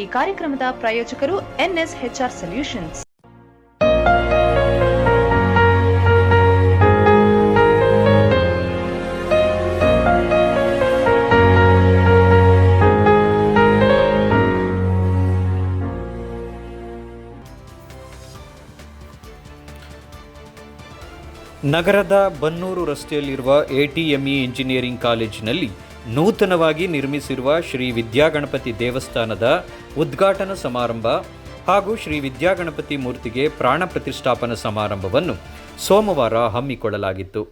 ಈ ಕಾರ್ಯಕ್ರಮದ ಪ್ರಾಯೋಜಕರು ಎನ್ಎಸ್ಎಚ್ಆರ್ ಸೊಲ್ಯೂಷನ್ಸ್. ನಗರದ ಬನ್ನೂರು ರಸ್ತೆಯಲ್ಲಿರುವ ಎಟಿಎಂಇ ಇಂಜಿನಿಯರಿಂಗ್ ಕಾಲೇಜಿನಲ್ಲಿ ನೂತನವಾಗಿ ನಿರ್ಮಿಸಿರುವ ಶ್ರೀ ವಿದ್ಯಾಗಣಪತಿ ದೇವಸ್ಥಾನದ ಉದ್ಘಾಟನಾ ಸಮಾರಂಭ ಹಾಗೂ ಶ್ರೀ ವಿದ್ಯಾಗಣಪತಿ ಮೂರ್ತಿಗೆ ಪ್ರಾಣ ಪ್ರತಿಷ್ಠಾಪನಾ ಸಮಾರಂಭವನ್ನು ಸೋಮವಾರ ಹಮ್ಮಿಕೊಳ್ಳಲಾಗಿತ್ತು.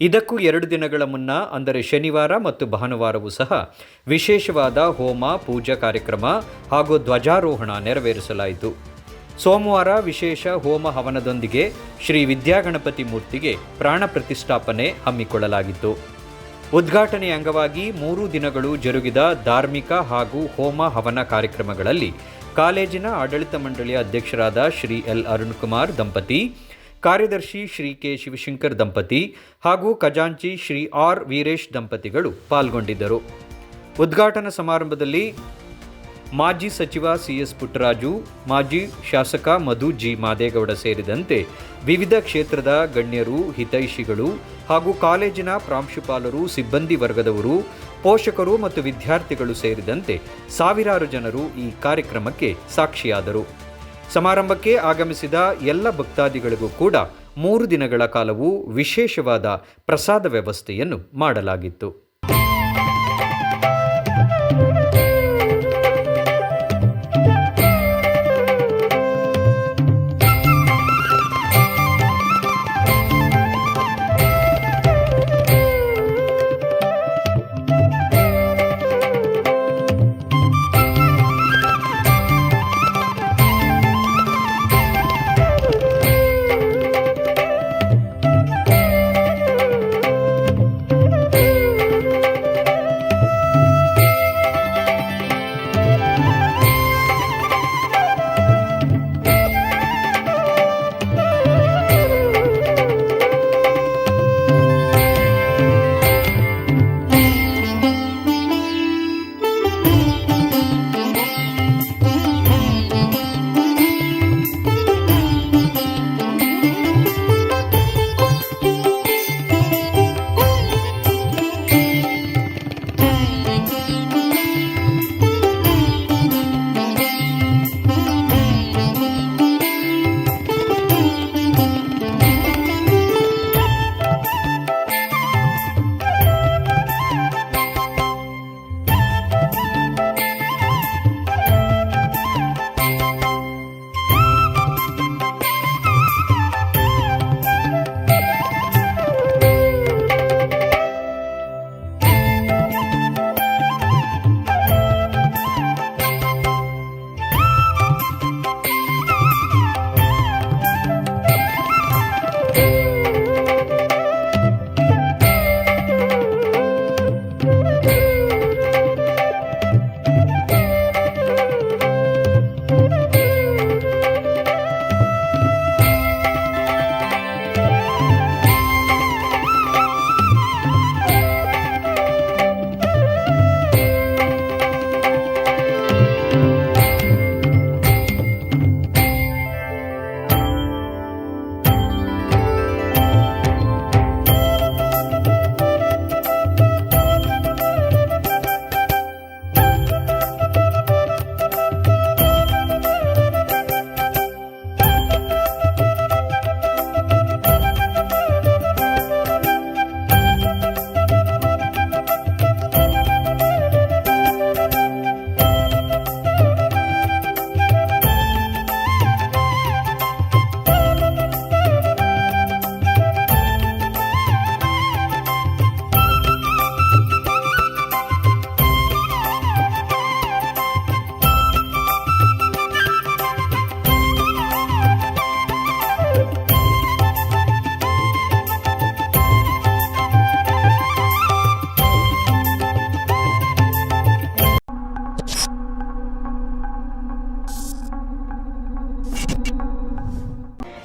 ಇದಕ್ಕೂ ಎರಡು ದಿನಗಳ ಮುನ್ನ, ಅಂದರೆ ಶನಿವಾರ ಮತ್ತು ಭಾನುವಾರವೂ ಸಹ ವಿಶೇಷವಾದ ಹೋಮ, ಪೂಜಾ ಕಾರ್ಯಕ್ರಮ ಹಾಗೂ ಧ್ವಜಾರೋಹಣ ನೆರವೇರಿಸಲಾಯಿತು. ಸೋಮವಾರ ವಿಶೇಷ ಹೋಮ ಹವನದೊಂದಿಗೆ ಶ್ರೀ ವಿದ್ಯಾಗಣಪತಿ ಮೂರ್ತಿಗೆ ಪ್ರಾಣ ಪ್ರತಿಷ್ಠಾಪನೆ ಹಮ್ಮಿಕೊಳ್ಳಲಾಗಿತ್ತು. ಉದ್ಘಾಟನೆಯ ಅಂಗವಾಗಿ ಮೂರು ದಿನಗಳು ಜರುಗಿದ ಧಾರ್ಮಿಕ ಹಾಗೂ ಹೋಮ ಹವನ ಕಾರ್ಯಕ್ರಮಗಳಲ್ಲಿ ಕಾಲೇಜಿನ ಆಡಳಿತ ಮಂಡಳಿಯ ಅಧ್ಯಕ್ಷರಾದ ಶ್ರೀ ಎಲ್ ಅರುಣ್ ಕುಮಾರ್ ದಂಪತಿ, ಕಾರ್ಯದರ್ಶಿ ಶ್ರೀ ಕೆ ಶಿವಶಂಕರ್ ದಂಪತಿ ಹಾಗೂ ಖಜಾಂಚಿ ಶ್ರೀ ಆರ್ ವೀರೇಶ್ ದಂಪತಿಗಳು ಪಾಲ್ಗೊಂಡಿದ್ದರು. ಉದ್ಘಾಟನಾ ಸಮಾರಂಭದಲ್ಲಿ ಮಾಜಿ ಸಚಿವ ಸಿಎಸ್ ಪುಟ್ಟರಾಜು, ಮಾಜಿ ಶಾಸಕ ಮಧು ಜಿ ಮಾದೇಗೌಡ ಸೇರಿದಂತೆ ವಿವಿಧ ಕ್ಷೇತ್ರದ ಗಣ್ಯರು, ಹಿತೈಷಿಗಳು ಹಾಗೂ ಕಾಲೇಜಿನ ಪ್ರಾಂಶುಪಾಲರು, ಸಿಬ್ಬಂದಿ ವರ್ಗದವರು, ಪೋಷಕರು ಮತ್ತು ವಿದ್ಯಾರ್ಥಿಗಳು ಸೇರಿದಂತೆ ಸಾವಿರಾರು ಜನರು ಈ ಕಾರ್ಯಕ್ರಮಕ್ಕೆ ಸಾಕ್ಷಿಯಾದರು. ಸಮಾರಂಭಕ್ಕೆ ಆಗಮಿಸಿದ ಎಲ್ಲ ಭಕ್ತಾದಿಗಳಿಗೂ ಕೂಡ ಮೂರು ದಿನಗಳ ಕಾಲವೂ ವಿಶೇಷವಾದ ಪ್ರಸಾದ ವ್ಯವಸ್ಥೆಯನ್ನು ಮಾಡಲಾಗಿತ್ತು.